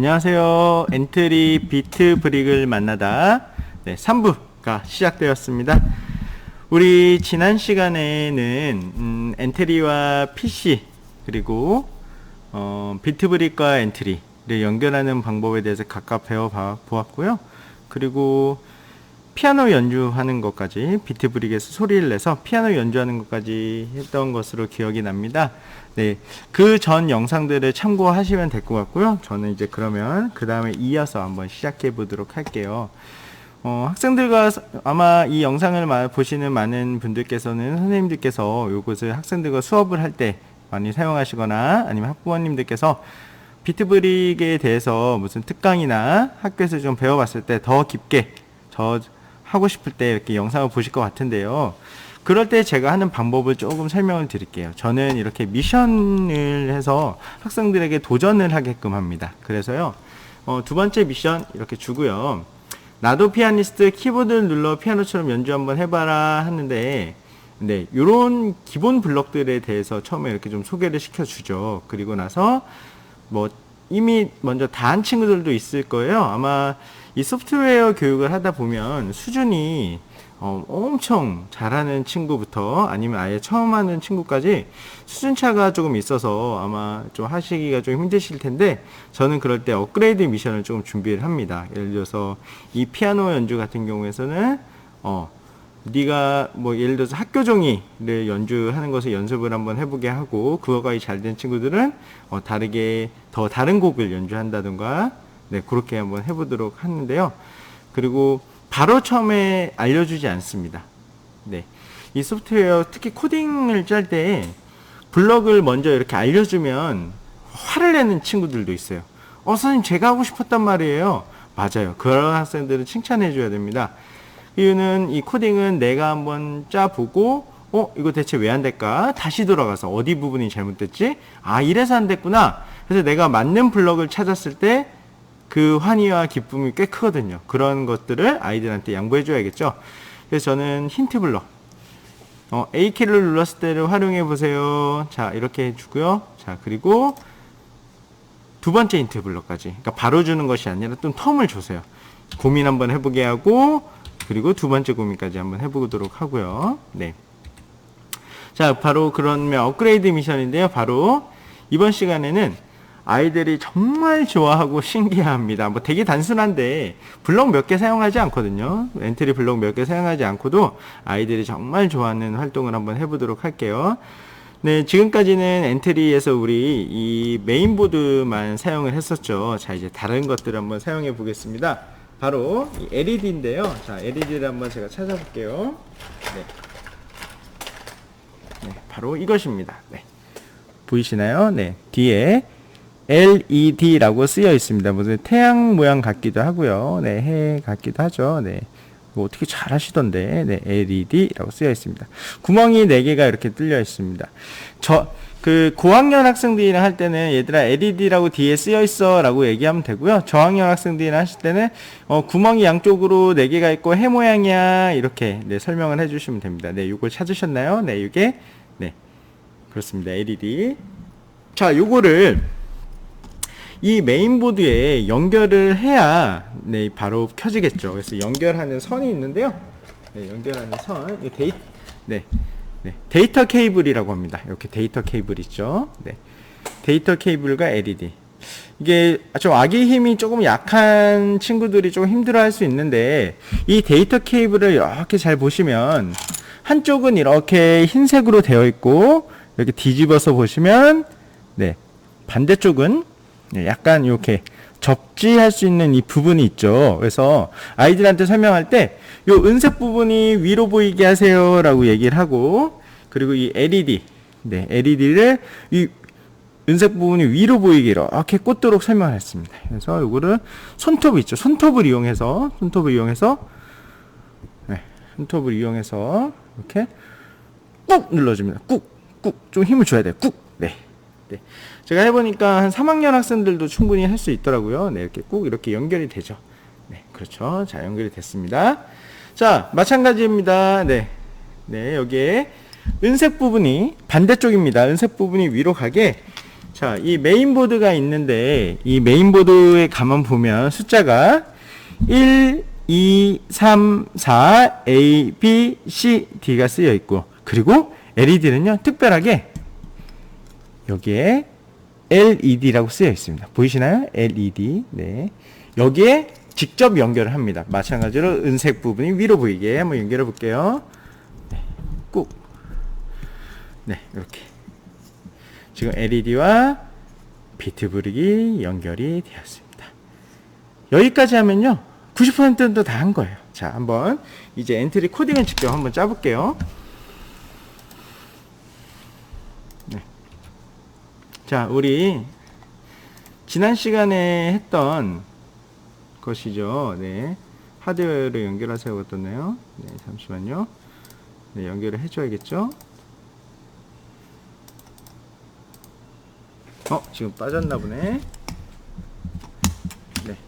안녕하세요. 엔트리 비트 브릭을 만나다 네, 3부가 시작되었습니다. 우리 지난 시간에는 음, 엔트리와 PC 그리고 어, 비트 브릭과 엔트리를 연결하는 방법에 대해서 각각 배워 보았고요. 그리고 피아노 연주하는 것까지 비트 브릭에서 소리를 내서 피아노 연주하는 것까지 했던 것으로 기억이 납니다. 네, 그 전 영상들을 참고하시면 될 것 같고요. 저는 이제 그러면 그 다음에 이어서 한번 시작해 보도록 할게요. 어, 학생들과 아마 이 영상을 보시는 많은 분들께서는 선생님들께서 이것을 학생들과 수업을 할 때 많이 사용하시거나 아니면 학부모님들께서 비트브릭에 대해서 무슨 특강이나 학교에서 좀 배워봤을 때 더 깊게 저 하고 싶을 때 이렇게 영상을 보실 것 같은데요. 그럴 때 제가 하는 방법을 조금 설명을 드릴게요. 저는 이렇게 미션을 해서 학생들에게 도전을 하게끔 합니다. 그래서요, 어, 두 번째 미션 이렇게 주고요. 나도 피아니스트 키보드를 눌러 피아노처럼 연주 한번 해봐라 하는데, 네, 요런 기본 블럭들에 대해서 처음에 이렇게 좀 소개를 시켜주죠. 그리고 나서 뭐 이미 먼저 다 한 친구들도 있을 거예요. 아마 이 소프트웨어 교육을 하다 보면 수준이 어, 엄청 잘하는 친구부터 아니면 아예 처음 하는 친구까지 수준차가 조금 있어서 아마 좀 하시기가 좀 힘드실 텐데 저는 그럴 때 업그레이드 미션을 조금 준비를 합니다. 예를 들어서 이 피아노 연주 같은 경우에서는 어 네가 뭐 예를 들어서 학교 종이를 연주하는 것을 연습을 한번 해보게 하고 그거가 잘 된 친구들은 어 다르게 더 다른 곡을 연주한다든가 네 그렇게 한번 해보도록 하는데요. 그리고 바로 처음에 알려주지 않습니다. 네. 이 소프트웨어 특히 코딩을 짤 때 블럭을 먼저 이렇게 알려주면 화를 내는 친구들도 있어요. 어, 선생님 제가 하고 싶었단 말이에요. 맞아요. 그런 학생들은 칭찬해 줘야 됩니다. 이유는 이 코딩은 내가 한번 짜보고 어 이거 대체 왜 안 될까 다시 돌아가서 어디 부분이 잘못됐지 아 이래서 안 됐구나 그래서 내가 맞는 블럭을 찾았을 때 그 환희와 기쁨이 꽤 크거든요. 그런 것들을 아이들한테 양보해 줘야겠죠. 그래서 저는 힌트 블럭. 어, A키를 눌렀을 때를 활용해 보세요. 자, 이렇게 해주고요. 자, 그리고 두 번째 힌트 블럭까지. 그러니까 바로 주는 것이 아니라 좀 텀을 주세요. 고민 한번 해보게 하고, 그리고 두 번째 고민까지 한번 해보도록 하고요. 네. 자, 바로 그러면 업그레이드 미션인데요. 바로 이번 시간에는 아이들이 정말 좋아하고 신기해합니다. 뭐 되게 단순한데 블록 몇 개 사용하지 않거든요. 엔트리 블록 몇 개 사용하지 않고도 아이들이 정말 좋아하는 활동을 한번 해보도록 할게요. 네, 지금까지는 엔트리에서 우리 이 메인보드만 사용을 했었죠. 자, 이제 다른 것들을 한번 사용해 보겠습니다. 바로 이 LED인데요. 자, LED를 한번 제가 찾아볼게요. 네. 네, 바로 이것입니다. 네. 보이시나요? 네. 뒤에 LED라고 쓰여 있습니다. 무슨 태양 모양 같기도 하고요. 네, 해 같기도 하죠. 네. 어떻게 잘 하시던데. 네, LED라고 쓰여 있습니다. 구멍이 4개가 이렇게 뚫려 있습니다. 저, 그 고학년 학생들이랑 할 때는 얘들아 LED라고 뒤에 쓰여 있어 라고 얘기하면 되고요. 저학년 학생들이랑 하실 때는 어, 구멍이 양쪽으로 4개가 있고 해 모양이야 이렇게 네, 설명을 해주시면 됩니다. 네, 이걸 찾으셨나요? 네, 이게 네 그렇습니다. LED. 자, 요거를 이 메인보드에 연결을 해야 네, 바로 켜지겠죠. 그래서 연결하는 선이 있는데요. 네, 연결하는 선, 이 데이, 네, 네, 데이터 케이블이라고 합니다. 이렇게 데이터 케이블 있죠. 네, 데이터 케이블과 LED. 이게 좀 아기 힘이 조금 약한 친구들이 조금 힘들어 할 수 있는데 이 데이터 케이블을 이렇게 잘 보시면 한쪽은 이렇게 흰색으로 되어 있고 이렇게 뒤집어서 보시면 네 반대쪽은 네, 약간 이렇게 접지할 수 있는 이 부분이 있죠. 그래서 아이들한테 설명할 때 이 은색 부분이 위로 보이게 하세요라고 얘기를 하고 그리고 이 LED, 네, LED를 이 은색 부분이 위로 보이게 이렇게 꽂도록 설명했습니다. 그래서 이거를 손톱 있죠. 손톱을 이용해서 손톱을 이용해서 네, 손톱을 이용해서 이렇게 꾹 눌러줍니다. 꾹, 꾹, 좀 힘을 줘야 돼요. 꾹, 네, 네. 제가 해보니까 한 3학년 학생들도 충분히 할 수 있더라고요. 네, 이렇게 꼭 이렇게 연결이 되죠. 네, 그렇죠. 자, 연결이 됐습니다. 자, 마찬가지입니다. 네. 네, 여기에 은색 부분이 반대쪽입니다. 은색 부분이 위로 가게 자, 이 메인보드가 있는데 이 메인보드에 가만 보면 숫자가 1, 2, 3, 4, A, B, C, D가 쓰여 있고 그리고 LED는요 특별하게 여기에 LED라고 쓰여 있습니다. 보이시나요? LED. 네. 여기에 직접 연결을 합니다. 마찬가지로 은색 부분이 위로 보이게 한번 연결해 볼게요. 네. 꾹. 네, 이렇게. 지금 LED와 비트 브릭이 연결이 되었습니다. 여기까지 하면요. 90%도 다한 거예요. 자, 한번 이제 엔트리 코딩을 직접 한번 짜볼게요. 자, 우리 지난 시간에 했던 것이죠. 네. 하드웨어를 연결하세요. 어떻네요. 네, 잠시만요. 네, 연결을 해줘야겠죠. 어, 지금 빠졌나 보네. 네.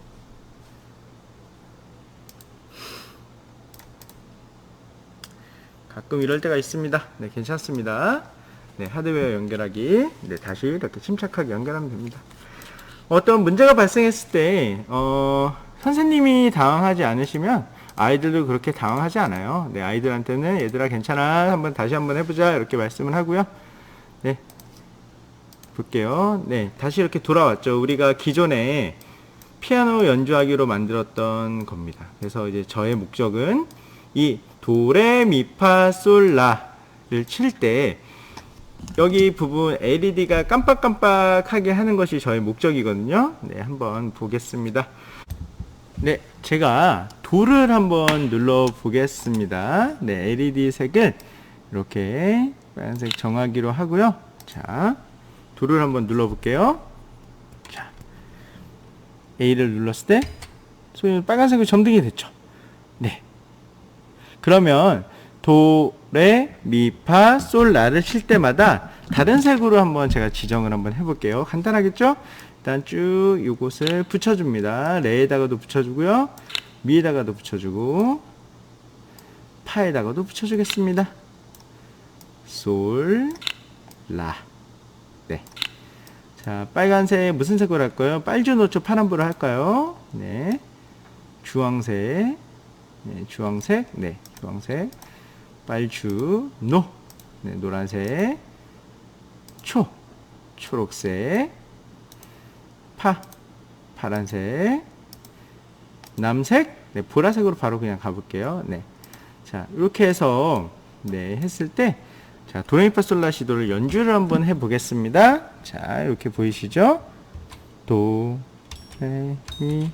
가끔 이럴 때가 있습니다. 네, 괜찮습니다. 네, 하드웨어 연결하기. 네, 다시 이렇게 침착하게 연결하면 됩니다. 어떤 문제가 발생했을 때, 어, 선생님이 당황하지 않으시면 아이들도 그렇게 당황하지 않아요. 네, 아이들한테는 얘들아 괜찮아. 한번 다시 한번 해보자. 이렇게 말씀을 하고요. 네. 볼게요. 네. 다시 이렇게 돌아왔죠. 우리가 기존에 피아노 연주하기로 만들었던 겁니다. 그래서 이제 저의 목적은 이 도레미파솔라를 칠때 여기 부분 LED가 깜빡깜빡하게 하는 것이 저의 목적이거든요. 네, 한번 보겠습니다. 네, 제가 도를 한번 눌러 보겠습니다. 네, LED 색을 이렇게 빨간색 정하기로 하고요. 자, 도를 한번 눌러 볼게요. 자, A를 눌렀을 때 소위 빨간색으로 점등이 됐죠. 네. 그러면 도, 레, 미, 파, 솔, 라를 칠 때마다 다른 색으로 한번 제가 지정을 한번 해볼게요. 간단하겠죠? 일단 쭉 이곳을 붙여줍니다. 레에다가도 붙여주고요. 미에다가도 붙여주고 파에다가도 붙여주겠습니다. 솔, 라. 네. 자, 빨간색 무슨 색으로 할까요? 빨주 노초 파란불을 할까요? 네. 주황색. 네, 주황색. 네, 주황색. 빨주, 노. 네, 노란색. 초. 초록색. 파. 파란색. 남색. 네, 보라색으로 바로 그냥 가볼게요. 네. 자, 이렇게 해서, 네, 했을 때, 자, 도레미파솔라시도를 연주를 한번 해보겠습니다. 자, 이렇게 보이시죠? 도, 레, 미.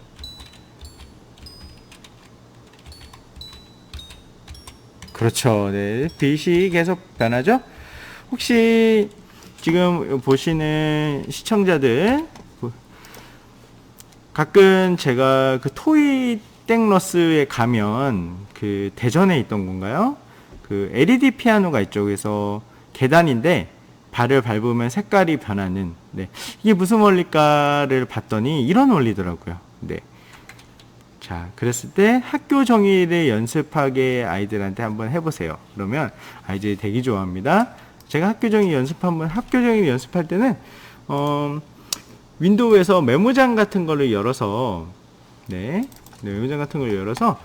그렇죠. 네. 빛이 계속 변하죠? 혹시 지금 보시는 시청자들, 가끔 제가 그 토이 땡러스에 가면 그 대전에 있던 건가요? 그 LED 피아노가. 그래서 계단인데 발을 밟으면 색깔이 변하는 네. 이게 무슨 원리일까를 봤더니 이런 원리더라고요. 네. 자, 그랬을 때 학교 정의를 연습하게 아이들한테 한번 해보세요. 그러면 아이들이 되게 좋아합니다. 제가 학교 정의 연습 한번 학교 정의 연습할 때는 어, 윈도우에서 메모장 같은 거를 열어서 네, 네 메모장 같은 걸 열어서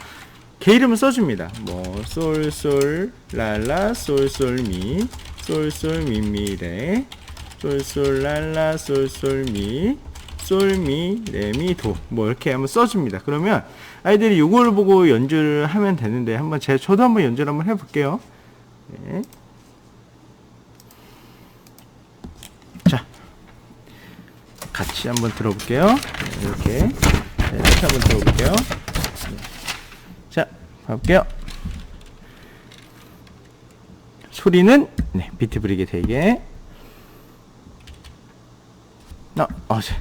개 이름을 써줍니다. 뭐 솔솔 랄라 솔솔미 솔솔 미미레 솔솔 랄라 솔솔 미 솔미 레미 도뭐 이렇게 한번 써줍니다. 그러면 아이들이 이걸 보고 연주를 하면 되는데 한번 제 저도 한번 연주를 한번 해볼게요. 네. 자 같이 한번 들어볼게요. 네, 이렇게 네, 이렇게 한번 들어볼게요. 자, 가볼게요. 소리는 네, 비트 브릭이 되게. 아, 어, 제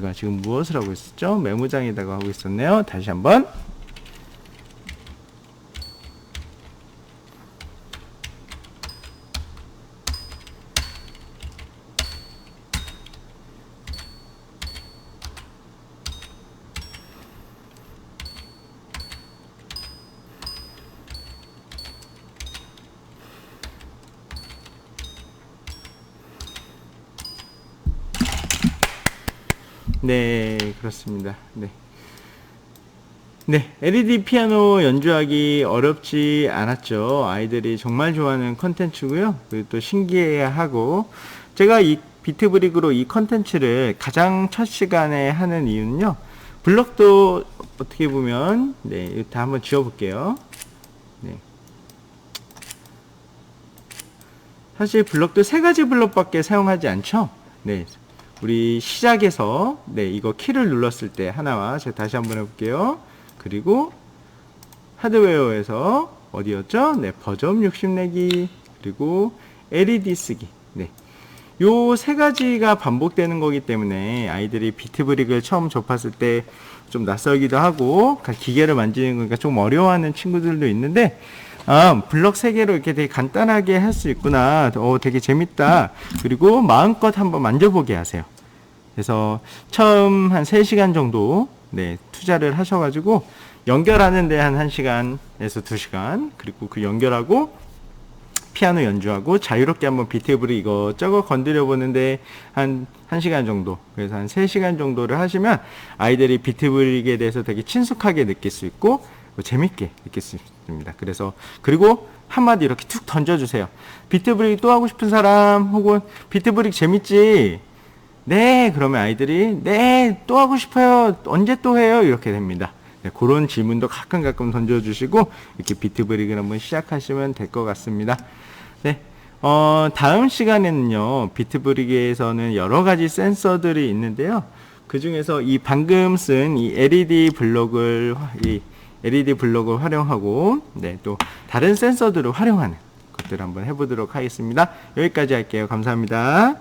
가 지금 무엇을 하고 있었죠? 메모장에다가 하고 있었네요. 다시 한번. 네, 그렇습니다. 네. 네, LED 피아노 연주하기 어렵지 않았죠. 아이들이 정말 좋아하는 컨텐츠고요. 그리고 또 신기해하고 제가 이 비트브릭으로 이 컨텐츠를 가장 첫 시간에 하는 이유는요. 블럭도 어떻게 보면 네, 다 한번 지워 볼게요. 네. 사실 블럭도 세 가지 블럭밖에 사용하지 않죠. 네. 우리 시작에서 네, 이거 키를 눌렀을 때 하나와 제가 다시 한번 해 볼게요. 그리고 하드웨어에서 어디였죠? 네, 버전 60 내기 그리고 LED 쓰기. 네. 요 세 가지가 반복되는 거기 때문에 아이들이 비트브릭을 처음 접했을 때 좀 낯설기도 하고 기계를 만지는 거니까 좀 어려워하는 친구들도 있는데 아, 블럭 세 개로 이렇게 되게 간단하게 할 수 있구나. 어, 되게 재밌다. 그리고 마음껏 한번 만져보게 하세요. 그래서 처음 한 3시간 정도 네, 투자를 하셔 가지고 연결하는 데 한 1시간에서 2시간 그리고 그 연결하고 피아노 연주하고 자유롭게 한번 비트브릭 이거 저거 건드려 보는데 한 1시간 정도 그래서 한 3시간 정도를 하시면 아이들이 비트브릭에 대해서 되게 친숙하게 느낄 수 있고 재밌게 느낄 수 있습니다. 그래서 그리고 한마디 이렇게 툭 던져주세요. 비트브릭 또 하고 싶은 사람 혹은 비트브릭 재밌지? 네, 그러면 아이들이 네, 또 하고 싶어요. 언제 또 해요? 이렇게 됩니다. 네, 그런 질문도 가끔 가끔 던져주시고 이렇게 비트브릭을 한번 시작하시면 될 것 같습니다. 네. 어, 다음 시간에는요, 비트브릭에서는 여러 가지 센서들이 있는데요. 그 중에서 이 방금 쓴 이 LED 블록을, 이 LED 블록을 활용하고, 네, 또 다른 센서들을 활용하는 것들을 한번 해보도록 하겠습니다. 여기까지 할게요. 감사합니다.